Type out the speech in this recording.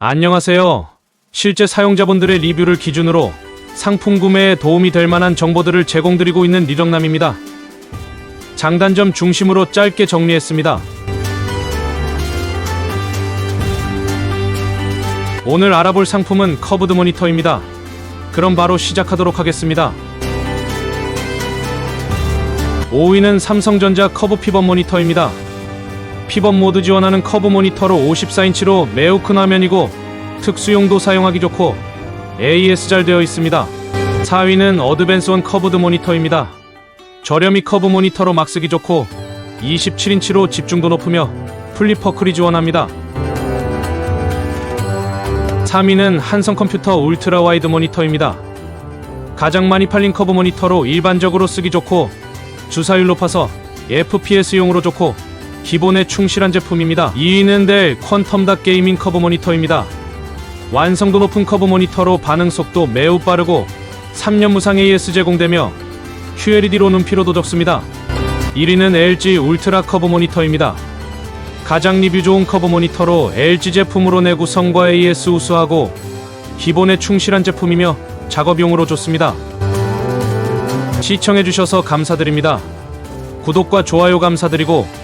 안녕하세요. 실제 사용자분들의 리뷰를 기준으로 상품 구매에 도움이 될 만한 정보들을 제공드리고 있는 리정남입니다. 장단점 중심으로 짧게 정리했습니다. 오늘 알아볼 상품은 커브드 모니터입니다. 그럼 바로 시작하도록 하겠습니다. 5위는 삼성전자 커브 피벗 모니터입니다. 피벗 모드 지원하는 커브 모니터로 54인치로 매우 큰 화면이고 특수용도 사용하기 좋고 AES 잘 되어 있습니다. 4위는 어드밴스 원 커브드 모니터입니다. 저렴이 커브 모니터로 막 쓰기 좋고 27인치로 집중도 높으며 플립퍼클이 지원합니다. 3위는 한성 컴퓨터 울트라 와이드 모니터입니다. 가장 많이 팔린 커브 모니터로 일반적으로 쓰기 좋고 주사율 높아서 FPS용으로 좋고 기본에 충실한 제품입니다. 2위는 델 퀀텀닥 게이밍 커브 모니터입니다. 완성도 높은 커브 모니터로 반응 속도 매우 빠르고 3년 무상 AS 제공되며 QLED로 눈피로도 적습니다. 1위는 LG 울트라 커브 모니터입니다. 가장 리뷰 좋은 커브 모니터로 LG 제품으로 내 구 성과 AS 우수하고 기본에 충실한 제품이며 작업용으로 좋습니다. 시청해주셔서 감사드립니다. 구독과 좋아요 감사드리고